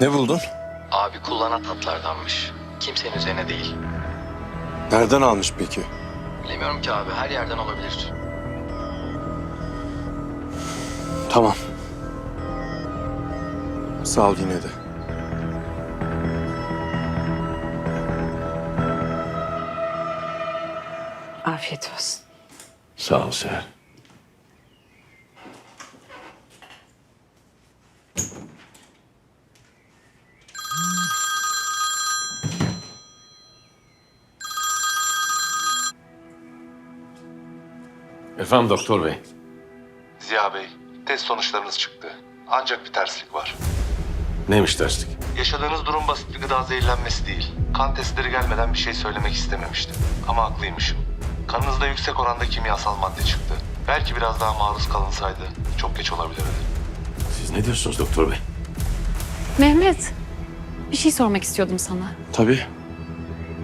Ne buldun? Abi kullanan tatlardanmış. Kimsenin üzerine değil. Nereden almış peki? Bilemiyorum ki abi her yerden olabilir. Tamam. Sağ ol yine de. Afiyet olsun. Sağ ol Seher. Efendim doktor bey. Ziya Bey, test sonuçlarınız çıktı. Ancak bir terslik var. Neymiş terslik? Yaşadığınız durum basit bir gıda zehirlenmesi değil. Kan testleri gelmeden bir şey söylemek istememiştim. Ama haklıymışım. Kanınızda yüksek oranda kimyasal madde çıktı. Belki biraz daha maruz kalınsaydı çok geç olabilirdi. Siz ne diyorsunuz doktor bey? Mehmet, bir şey sormak istiyordum sana. Tabii.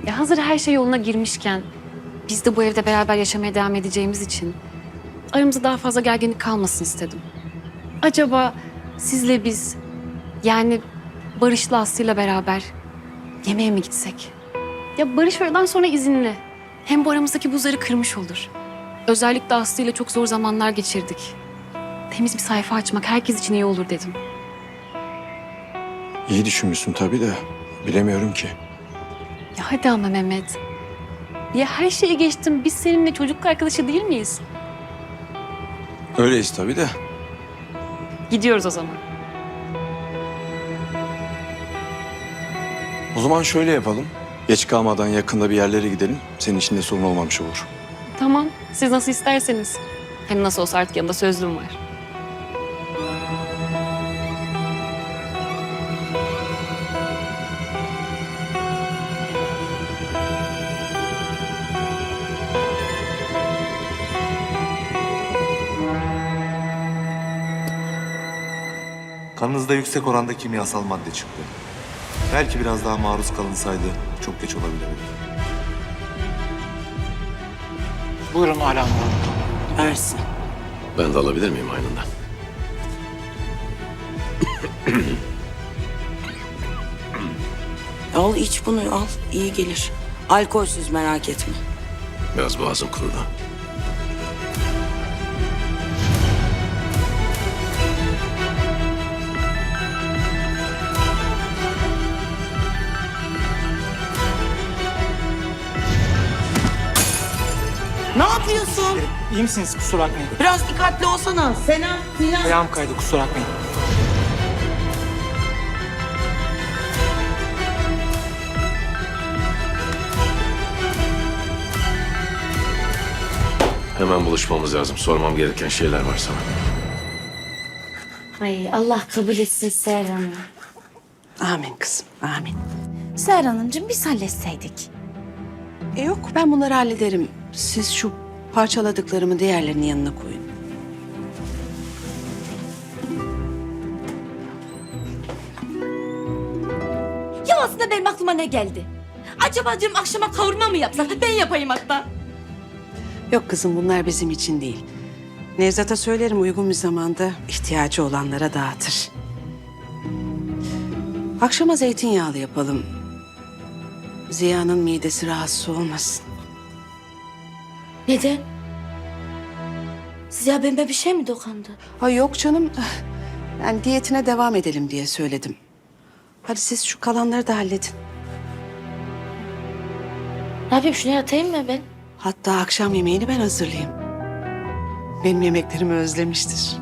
Ya hazır her şey yoluna girmişken, biz de bu evde beraber yaşamaya devam edeceğimiz için aramızda daha fazla gerginlik kalmasın istedim. Acaba sizle biz, yani Barış'la Aslı'yla beraber yemeğe mi gitsek? Ya Barış öğleden sonra izinli. Hem bu aramızdaki buzları kırmış olur. Özellikle Aslı'yla çok zor zamanlar geçirdik. Temiz bir sayfa açmak herkes için iyi olur dedim. İyi düşünmüşsün tabii de bilemiyorum ki. Ya hadi ama Mehmet. Ya her şeyi geçtim. Biz seninle çocukluk arkadaşı değil miyiz? Öyleyiz tabii de. Gidiyoruz o zaman. O zaman şöyle yapalım. Geç kalmadan yakında bir yerlere gidelim. Senin için de sorun olmamış olur. Tamam. Siz nasıl isterseniz. Hem nasıl olsa artık yanında sözlüğüm var. Kanınızda yüksek oranda kimyasal madde çıktı. Belki biraz daha maruz kalınsaydı çok geç olabilirdi. Buyurun Hala Hanım. Versin. Ben de alabilir miyim aynından? Al iç bunu al. iyi gelir. Alkolsüz merak etme. Biraz boğazım kurudu. Yapıyorsun? İyi misiniz? Kusura bakmayın. Biraz dikkatli olsana. Sena, Sinan. Ayağım kaydı kusura bakmayın. Hemen buluşmamız lazım. Sormam gereken şeyler var sana. Ay Allah kabul etsin Seher Hanım. Amin kızım, amin. Seher Hanımcığım biz halletseydik. E yok, ben bunları hallederim. Siz şu parçaladıklarımı diğerlerinin yanına koyun. Ya aslında benim aklıma ne geldi? Acaba diyorum akşama kavurma mı yapsak? Ben yapayım hatta. Yok kızım, bunlar bizim için değil. Nevzat'a söylerim uygun bir zamanda ihtiyacı olanlara dağıtır. Akşama zeytinyağlı yapalım. Ziya'nın midesi rahatsız olmasın. Neden? Ziya Bey'ime bir şey mi dokandı? Ay yok canım. Yani diyetine devam edelim diye söyledim. Hadi siz şu kalanları da halledin. Ne yapayım şunu yatayım mı ben? Hatta akşam yemeğini ben hazırlayayım. Benim yemeklerimi özlemiştir.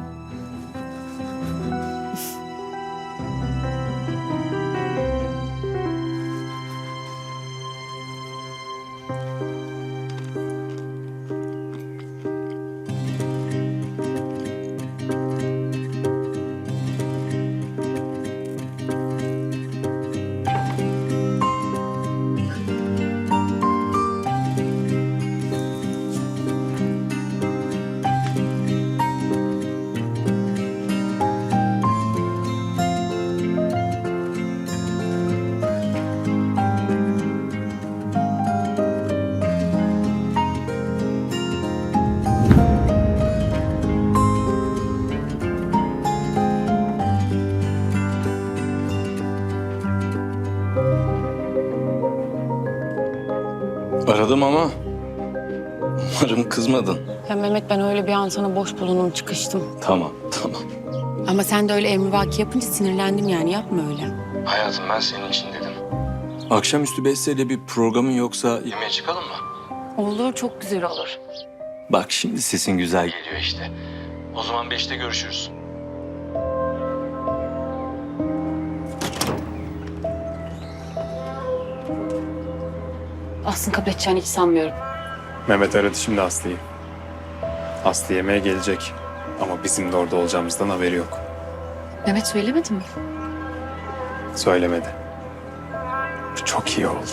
Aradım ama umarım kızmadın. Ya Mehmet ben öyle bir an sana boş bulundum çıkıştım. Tamam, tamam. Ama sen de öyle emrivaki yapınca sinirlendim yani yapma öyle. Hayatım ben senin için dedim. Akşamüstü besteyle bir programın yoksa yemeğe çıkalım mı? Olur çok güzel olur. Bak şimdi sesin güzel geliyor işte. O zaman beşte görüşürüz. Aslında kabul edeceğini hiç sanmıyorum. Mehmet aradı şimdi Aslı'yı. Aslı yemeğe gelecek. Ama bizim de orada olacağımızdan haberi yok. Mehmet söylemedi mi? Söylemedi. Bu çok iyi oldu.